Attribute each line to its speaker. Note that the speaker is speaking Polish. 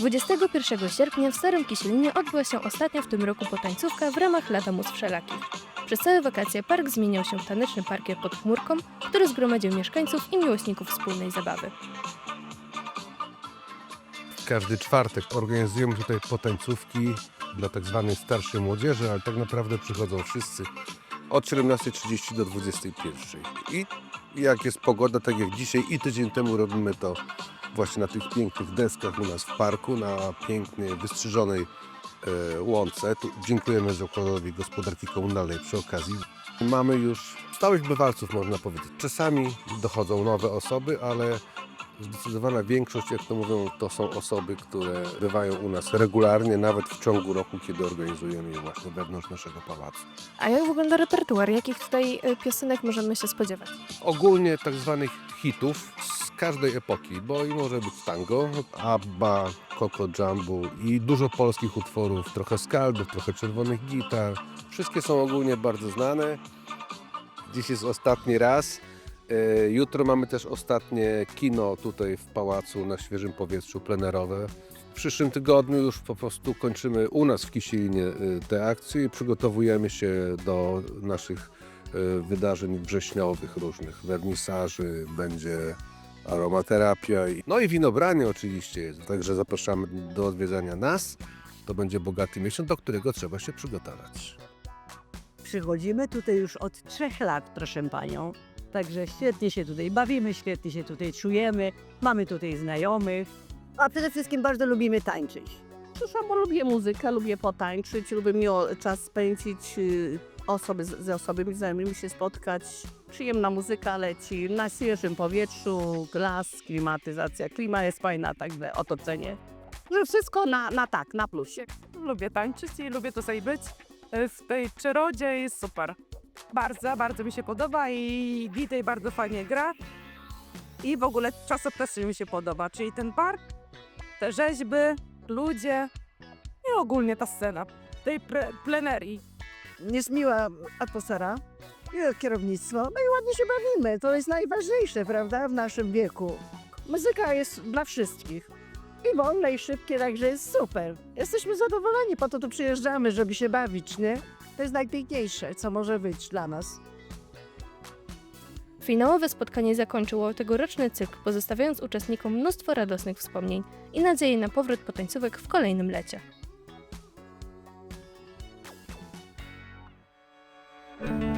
Speaker 1: 21 sierpnia w Starym Kisielinie odbyła się ostatnia w tym roku potańcówka w ramach Lata Mus Wszelakich. Przez całe wakacje park zmieniał się w taneczny parkiet pod chmurką, który zgromadził mieszkańców i miłośników wspólnej zabawy.
Speaker 2: Każdy czwartek organizujemy tutaj potańcówki dla tak zwanej starszej młodzieży, ale tak naprawdę przychodzą wszyscy od 17.30 do 21.00. I jak jest pogoda, tak jak dzisiaj i tydzień temu robimy to właśnie na tych pięknych deskach u nas w parku, na pięknej, wystrzyżonej e, łące. Tu dziękujemy Zakładowi Gospodarki Komunalnej przy okazji. Mamy już stałych bywalców, można powiedzieć. Czasami dochodzą nowe osoby, ale Zdecydowana większość, jak to mówią, to są osoby, które bywają u nas regularnie, nawet w ciągu roku, kiedy organizujemy je właśnie wewnątrz naszego pałacu.
Speaker 1: A jak wygląda repertuar? Jakich tutaj y, piosenek możemy się spodziewać?
Speaker 2: Ogólnie tak zwanych hitów każdej epoki, bo i może być tango, ABBA, Coco Jumbo i dużo polskich utworów, trochę skaldów, trochę czerwonych gitar. Wszystkie są ogólnie bardzo znane. Dziś jest ostatni raz. E, Jutro mamy też ostatnie kino tutaj w pałacu na świeżym powietrzu plenerowe. W przyszłym tygodniu już po prostu kończymy u nas w Kisilinie e, te akcje i przygotowujemy się do naszych e, wydarzeń wrześniowych różnych, wernisaży, będzie aromaterapia, i- no i winobranie oczywiście jest, także zapraszamy do odwiedzania nas. To będzie bogaty miesiąc, do którego trzeba się przygotować.
Speaker 3: Przychodzimy tutaj już od trzech lat, proszę panią. Także świetnie się tutaj bawimy, świetnie się tutaj czujemy. Mamy tutaj znajomych. A przede wszystkim bardzo lubimy tańczyć.
Speaker 4: Przyszłam, bo lubię muzykę, lubię potańczyć, lubię miło czas spędzić, y, osoby z, ze osobami znajomymi się spotkać. Przyjemna muzyka leci na świeżym powietrzu, las, klimatyzacja, klima jest fajna, także otoczenie. Że wszystko na, na tak, na plusie.
Speaker 5: Lubię tańczyć i lubię tutaj być. E, W tej przyrodzie jest super. Bardzo, bardzo mi się podoba i DJ bardzo fajnie gra. I w ogóle czasopis mi się podoba, czyli ten park, te rzeźby, ludzie i ogólnie ta scena tej plenerii.
Speaker 3: Jest miła atmosfera, miłe kierownictwo, no i ładnie się bawimy. To jest najważniejsze, prawda, w naszym wieku. Muzyka jest dla wszystkich. I wolne, i szybkie, także jest super. Jesteśmy zadowoleni, po to tu przyjeżdżamy, żeby się bawić, nie? To jest najpiękniejsze, co może być dla nas.
Speaker 1: Finałowe spotkanie zakończyło tegoroczny cykl, pozostawiając uczestnikom mnóstwo radosnych wspomnień i nadzieję na powrót potańcówek w kolejnym lecie. thank you